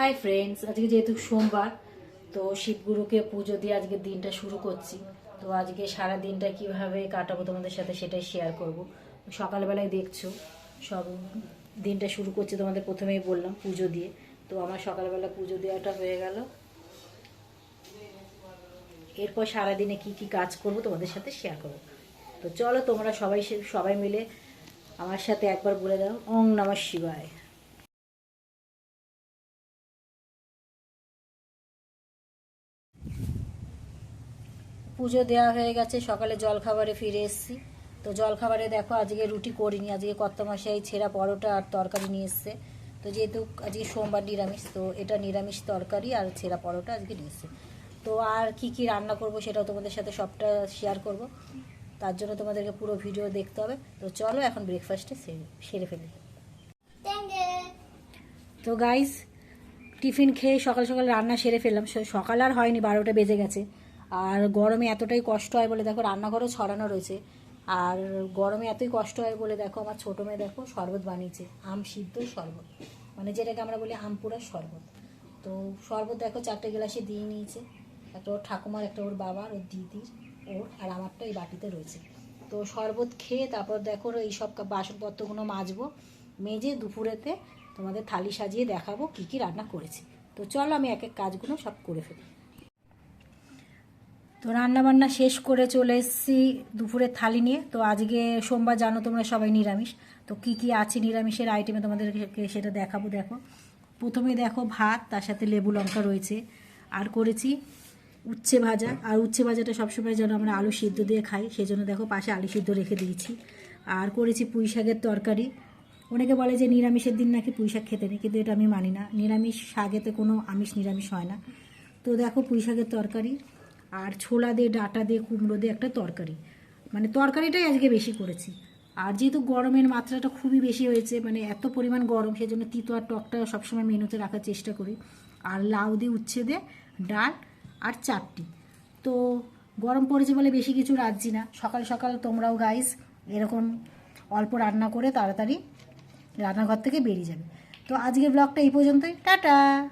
Hi friends আজকে যেহেতু সোমবার, তো শিবগুরুকে পুজো দিয়ে আজকে দিনটা শুরু করছি। তো আজকে সারা দিনটা কীভাবে কাটাবো তোমাদের সাথে সেটাই শেয়ার করব। সকালবেলায় দেখছ, সব দিনটা শুরু করছি তোমাদের প্রথমেই বললাম পুজো দিয়ে। তো আমার সকালবেলা পুজো দেওয়াটা হয়ে গেল। এরপর সারাদিনে কি কি কাজ করব তোমাদের সাথে শেয়ার করব। তো চলো তোমরা সবাই সবাই মিলে আমার সাথে একবার বলে দাও ওং নমঃ শিবায়। পুজো দেওয়া হয়ে গেছে, সকালে জলখাবারে ফিরে এসেছি। তো জলখাবারে দেখো, আজকে রুটি করিনি, আজকে কত মশাই ছেঁড়া পরোটা আর তরকারি নিয়ে এসছে। তো যেহেতু আজকে সোমবার নিরামিষ, তো এটা নিরামিষ তরকারি আর ছেঁড়া পরোটা আজকে নিয়ে এসছে। তো আর কি কি রান্না করব সেটাও তোমাদের সাথে সবটা শেয়ার করব। তার জন্য তোমাদেরকে পুরো ভিডিও দেখতে হবে। তো চলো এখন ব্রেকফাস্টে সেরে ফেলি। তো গাইস টিফিন খেয়ে সকাল সকাল রান্না সেরে ফেললাম। সকাল আর হয়নি, বারোটা বেজে গেছে। আর গরমে এতটাই কষ্ট হয় বলে দেখো রান্নাঘরও ছড়ানো রয়েছে। আর গরমে এতই কষ্ট হয় বলে দেখো আমার ছোটো মেয়ে দেখো শরবত বানিয়েছে, আম সিদ্ধ শরবত। মানে যেটাকে আমরা বলি আম পোড়ার শরবত। তো শরবত দেখো চারটে গ্লাসে দিয়ে নিয়েছে। একটা ওর ঠাকুমার, একটা ওর বাবার, ওর দিদির, ওর আর আমারটা এই বাটিতে রয়েছে। তো শরবত খেয়ে তারপর দেখো এই সব বাসনপত্রগুলো মাজবো, মেজে দুপুরেতে তোমাদের থালি সাজিয়ে দেখাবো কি কি রান্না করেছি। তো চলো আমি এক এক কাজগুলো সব করে ফেলি। তো রান্না বান্না শেষ করে চলে এসেছি দুপুরের থালি নিয়ে। তো আজকে সোমবার জানো তোমরা সবাই নিরামিষ। তো কি কি আছে নিরামিষের আইটেমে তোমাদেরকে সেটা দেখাবো, দেখো। প্রথমে দেখো ভাত, তার সাথে লেবু লঙ্কা রয়েছে। আর করেছি উচ্ছে ভাজা। আর উচ্ছে ভাজাটা সবসময় যেন আমরা আলু সিদ্ধ দিয়ে খাই, সেজন্য দেখো পাশে আলু সিদ্ধ রেখে দিয়েছি। আর করেছি পুঁই শাকের তরকারি। অনেকে বলে যে নিরামিষের দিন নাকি পুঁই শাক খেতে নেই, কিন্তু এটা আমি মানি না। নিরামিষ শাকেতে কোনো আমিষ নিরামিষ হয় না। তো দেখো পুঁই শাকের তরকারি। আর ছোলা দিয়ে, ডাটা দিয়ে, কুমড়ো দিয়ে একটা তরকারি। মানে তরকারিটাই আজকে বেশি করেছি। আর যেহেতু গরমের মাত্রাটা খুবই বেশি হয়েছে মানে এত পরিমাণ গরম, সেজন্য তিতো আর টকটা সবসময় মেনুতে রাখার চেষ্টা করি। আর লাউ দিয়ে উচ্ছে দিয়ে ডাল আর চাটনি। তো গরম পড়েছে বলে বেশি কিছু রাখছি না। সকাল সকাল তোমরাও গাইস এরকম অল্প রান্না করে তাড়াতাড়ি রান্নাঘর থেকে বেরিয়ে যাবে। তো আজকের ব্লগটা এই পর্যন্তই। টাটা!